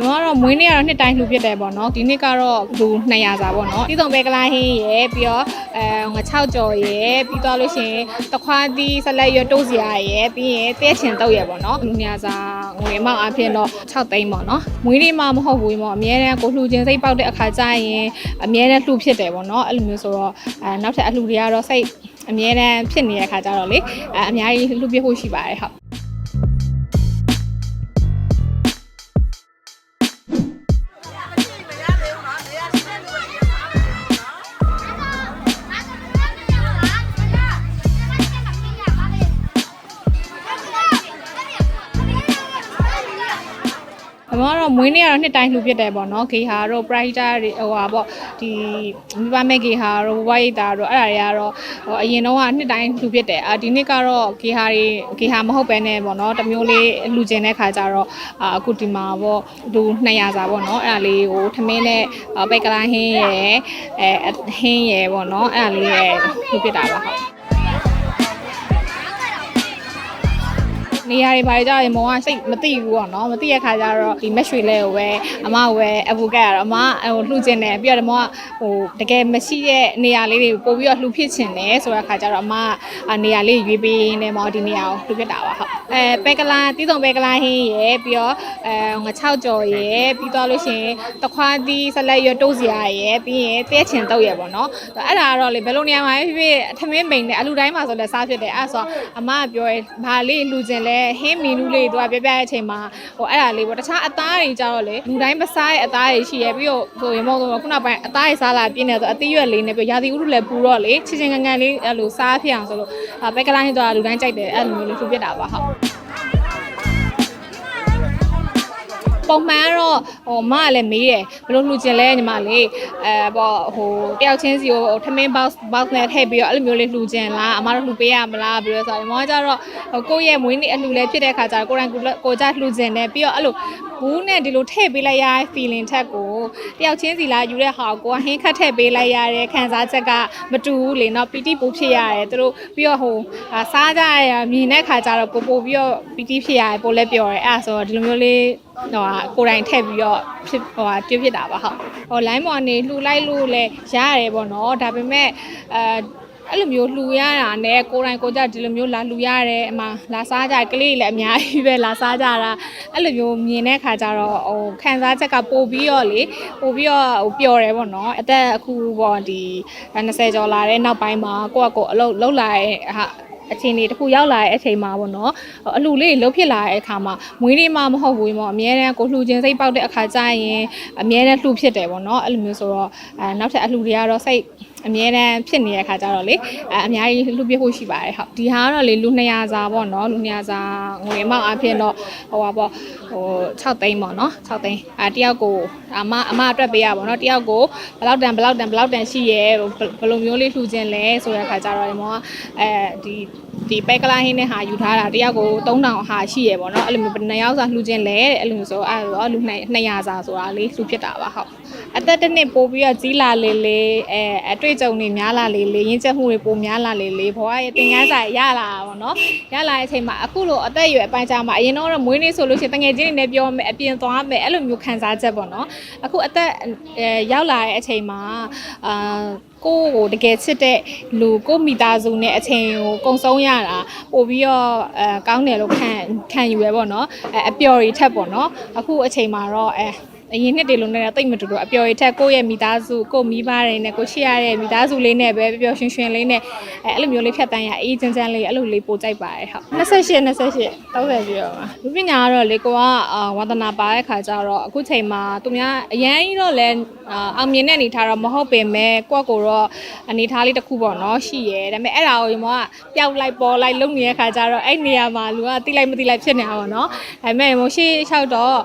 ကျွန်တော်ကတော့မွေးနေ့ကတော့နှစ်တိုင်းလှူဖြစ်တယ်ပေါ့နော်ဒီနှစ်ကတော့လူ200စာပေါ့နော်ပြီးတော့ပဲကလာဟင်းရယ်ပြီးတော့အဲငါ6ကြော်ရယ်ပြီးတော့လို့ရှိရင်တခွားသီးဆက်လက်ရွတိုးစရာရယ်ပြီးရင်တဲချင်တုပ်ရယ်ပေါ့နော်လူ200စာငွေအမောက်အဖြစ်တော့6သိန်းပေါ့နော်မွေးနေ့မှမဟုတ်ဘူးပေါ့အများတန်းကိုလှူခြင်းစိတ်ပေါက်တဲ့အခါကျရင်အများတန်းလှူဖြစ်တယ်ပေါ့နော်အဲ့လိုမျိုးဆိုတော့အဲနောက်ထပ်အလှူတွေကတော့စိတ်အများတန်းဖြစ်နေတဲ့အခါကျတော့လေအဲအများကြီးလှူပြဖို့ရှိပါတယ်ဟုတ် အမကတော့မွေးနေ့ကတော့နှစ်တိုင်းလှူဖြစ်တယ်ပေါ့နော်ဂေဟာတို့ pride တွေဟိုဟာပေါ့ဒီမိဘမဲ့ဂေဟာတို့ဝိုင်းတာတို့အဲ့ဒါတွေကတော့ဟိုအရင်တော့ကနှစ်တိုင်းလှူဖြစ်တယ်အာဒီနှစ်ကတော့ဂေဟာတွေဂေဟာမဟုတ်ပဲနဲ့ပေါ့နော်တစ်မျိုးလေးလှူကျင်တဲ့ခါကျတော့အာအခုဒီမှာပေါ့လူ200စာပေါ့နော်အဲ့ဒါလေးကိုထမင်းနဲ့ပိတ်ကလာဟင်းရယ်အဲဟင်းရယ်ပေါ့နော်အဲ့ဒါလေးရယ်လှူဖြစ်တာပါဟုတ် နေရာတွေဘာတွေကြရင်မောင်ကစိတ်မသိဘူးပေါ့နော်မသိရခါကျတော့ဒီမက်ရွှေလဲကိုပဲအမကိုပဲအဘူကတ်ရတော့အမဟိုလှူကျင်တယ်ပြီးတော့မောင်ကဟိုတကယ်မရှိတဲ့နေရာလေးတွေပို့ပြီးတော့လှူဖြစ်ချင်တယ်ဆိုတဲ့ခါကျတော့အမကနေရာလေးရွေးပေးနေမောင်ဒီနေရာကိုလှူဖြစ်တာပါဟုတ် အဲပဲကလာတီးတုံပဲကလာဟင်းရယ်ပြီးတော့အဲငါ6ကြော်ရယ်ပြီးတော့လို့ရှိရင်တခွားသီးဆက်လက်ရွတိုးစရာရယ်ပြီးရင်တဲချင်တုပ်ရယ်ပေါ့နော်အဲ့ဒါကတော့လေဘယ်လိုနေရာမှာဖြစ်ဖြစ်ထမင်းမိန်နဲ့အလူတိုင်းမှာဆိုလဲစားဖြစ်တယ်အဲ့ဆိုအမကပြောရဲဘာလေးလှူကျင်လဲဟင်းမီနူးလေးသူကပြပြတဲ့အချိန်မှာဟိုအဲ့ဒါလေးပေါ့တခြားအသားတွေကြတော့လေလူတိုင်းမစားရဲ့အသားတွေရှိရပြီးတော့ဆိုရင်မဟုတ်တော့ခုနပိုင်းအသားတွေစားလာပြင်းနေဆိုအသီးရွက်လေးနဲ့ပြီးရာသီဥတုလည်းပူတော့လေချင်းချင်းငန်ငန်လေးအဲ့လိုစားဖြစ်အောင်ဆိုလို့ဘက်ကလိုင်းတော့လူတိုင်းကြိုက်တယ်အဲ့လိုမျိုးလေးလှူပြတာပါဟုတ် ပုံမှန်ကတော့ဟိုမကလည်းမေးတယ်ဘယ်လိုလှူကျင်လဲညီမလေးအဲပေါ့ဟိုတယောက်ချင်းစီကိုထမင်း box box နဲ့ထည့်ပြီးတော့အဲ့လိုမျိုးလေးလှူကျင်လားအမတို့လှူပေးရမလားပြီးတော့ဆိုရင်မောကျတော့ဟိုကိုယ့်ရဲ့မွေးနေ့အလှူလေးဖြစ်တဲ့ခါကျတော့ကိုယ်တိုင်ကိုယ်ကိုကြလှူကျင်တယ်ပြီးတော့အဲ့လိုဘူးနဲ့ဒီလိုထည့်ပေးလိုက်ရတဲ့ feeling ထက်ကိုတယောက်ချင်းစီလာယူတဲ့ဟာကိုကိုကဟင်းခတ်ထည့်ပေးလိုက်ရတဲ့ခံစားချက်ကမတူဘူးလေနော်ပီတိပူဖြစ်ရတယ်သူတို့ပြီးတော့ဟိုစားကြရမြင်တဲ့ခါကျတော့ကိုပို့ပြီးတော့ပီတိဖြစ်ရတယ်ပို့လဲပြောတယ်အဲ့ဒါဆိုတော့ဒီလိုမျိုးလေး ဟိုဟာကိုယ်တိုင်ထည့်ပြီးတော့ဖြစ်ဟိုဟာတွင်းဖြစ်တာပါဟုတ်ဟို line ပေါ်နေလှူလိုက်လို့လဲရရတယ်ပေါ့နော်ဒါပေမဲ့အဲအဲ့လိုမျိုးလှူရတာနဲ့ကိုယ်တိုင်ကိုယ်ကြဒီလိုမျိုးလာလှူရတယ်အမလာစားကြကလေးလည်းအများကြီးပဲလာစားကြတာအဲ့လိုမျိုးမြင်တဲ့ခါကျတော့ဟိုခံစားချက်ကပို့ပြီးတော့လေပို့ပြီးတော့ဟိုပျော်တယ်ပေါ့နော်အသက်အခုပေါ့ဒီ20ကျော်လာတဲ့နောက်ပိုင်းမှာကိုယ့်အကိုအလုပ်လုပ်လာတဲ့ဟာ အချိန်တွေတစ်ခုရောက်လာတဲ့အချိန်မှာပေါ့နော်အလှလေးလှုပ်ဖြစ်လာတဲ့အခါမှာမွေးနေ့မှမဟုတ်ဘူးပေါ့အများတန်းကိုလှူခြင်းစိတ်ပေါက်တဲ့အခါကျရင်အများတန်းလှူဖြစ်တယ်ပေါ့နော်အဲ့လိုမျိုးဆိုတော့အဲနောက်ထပ်အလှတွေကတော့စိတ် အများတန်းဖြစ်နေတဲ့အခါကျတော့လေအဲအများကြီးလှူပြဖို့ရှိပါတယ်ဟုတ်ဒီဟာကတော့လေလူ200စာပေါ့နော်လူ200စာငွေအမောက်အဖြစ်တော့ဟိုပါပေါ့ဟို6သိန်းပေါ့နော်6သိန်းအဲတယောက်ကိုအမအမအတွက်ပေးရပါတော့တယောက်ကိုဘယ်လောက်တန်ဘယ်လောက်တန်ဘယ်လောက်တန်ရှိရဲဘယ်လိုမျိုးလေးလှူခြင်းလဲဆိုတဲ့အခါကျတော့ဒီမောကအဲဒီဒီပဲကလာဟင်းနဲ့ဟာယူထားတာတယောက်ကို3000ဟာရှိရပေါ့နော်အဲ့လိုမျိုးဘယ်နှစ်ယောက်စာလှူခြင်းလဲတဲ့အဲ့လိုမျိုးဆိုအဲ့တော့လူ200စာဆိုတာလေးလှူဖြစ်တာပါဟုတ်အသက်တစ်နှစ်ပို့ပြီးတော့ကြီးလာလေလေအဲအတွေ့အကြုံတွေများလာလေလေရင်းချက်မှုတွေပိုများလာလေလေဘဝရဲ့သင်ခန်းစာရလာတာပေါ့နော်ရလာတဲ့အချိန်မှာအခုလိုအသက်အရွယ်အပိုင်းခြားမှာအရင်တော့မွေးနေ့ဆိုလို့ရှိရင်တငယ်ချင်းတွေနဲ့ပြောမယ်အပြင်သွားမယ်အဲ့လိုမျိုးခံစားချက်ပေါ့နော်အခုအသက်အဲရောက်လာတဲ့အချိန်မှာအာကိုယ့်ကိုတကယ်ချစ်တဲ့လူကိုယ့်မိသားစုနဲ့အချိန်ကိုကုံဆုံးရတာပို့ပြီးတော့အဲကောင်းတယ်လို့ခံခံယူရပေါ့နော်အဲအပျော်တွေထက်ပေါ့နော်အခုအချိန်မှာတော့အဲ အရင်နှစ်တည်းလုံးနဲ့တိတ်မတူတော့အပျော်ရထက်ကိုယ့်ရဲ့မိသားစုကိုယ့်မိဘတွေနဲ့ကိုရှိရတဲ့မိသားစုလေးနဲ့ပဲပျော်ရွှင်ရွှင်လေးနဲ့အဲအဲ့လိုမျိုးလေးဖြတ်တန်းရအေးချမ်းချမ်းလေးအဲ့လိုလေးပိုကြိုက်ပါတယ်ဟုတ်28 28 30ပြည့်တော့မှာလူပညာကတော့လေကိုကအာဝါသနာပါတဲ့ခါကျတော့အခုချိန်မှာသူများအရန်ကြီးတော့လဲအာအောင်မြင်တဲ့အနေထားတော့မဟုတ်ပင်မဲ့ကိုယ့်ကိုယ်တော့အနေထားလေးတစ်ခုပေါ့နော်ရှိရဲဒါပေမဲ့အဲ့ဒါကိုမောကပျောက်လိုက်ပေါ်လိုက်လုံနေတဲ့ခါကျတော့အဲ့နေရာမှာလူကတိလိုက်မတိလိုက်ဖြစ်နေတာပေါ့နော်ဒါပေမဲ့မို့ရှိလျှောက်တော့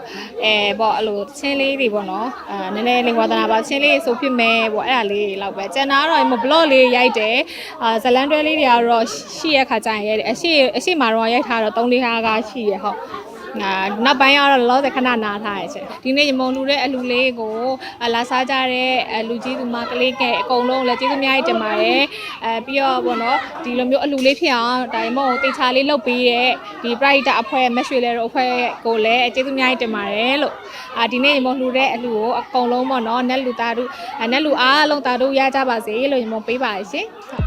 အဲပေါ့အဲ့လိုချင်းလေးတွေပေါ့နော်အာနည်းနည်းလေးဝါသနာပါချင်းလေးဆိုဖြစ်မယ်ပေါ့အဲ့ဒါလေးလောက်ပဲကျန်တာကတော့မဘလော့လေးရိုက်တယ်အာဇလန်တွဲလေးတွေကတော့ရှိရခါကျရင်ရိုက်တယ်အရှိအရှိမှာတော့ရိုက်ထားတော့3-4ခါကရှိရဟုတ်အာ နောက်ပိုင်းကတော့လောလောဆယ်ခဏနားထားရချက်ဒီနေ့ရမုံလူတဲ့အလူလေးကိုအလာစားကြတဲ့အလူကြီးသူမကလေးကအကုန်လုံးလည်းကျေးဇူးအများကြီးတင်ပါတယ်အဲပြီးတော့ဘောနော်ဒီလိုမျိုးအလူလေးဖြစ်အောင်ဒါရမုံကိုတေချာလေးလုပ်ပေးတဲ့ဒီ pride အဖွဲ့မက်ရွှေလဲတို့အဖွဲ့ကိုလည်းကျေးဇူးအများကြီးတင်ပါတယ်လို့အာဒီနေ့ရမုံလူတဲ့အလူကိုအကုန်လုံးပေါ့နော်နက်လူသားတို့နက်လူအားလုံးသားတို့ရကြပါစေလို့ရမုံပေးပါရှင်ဟုတ်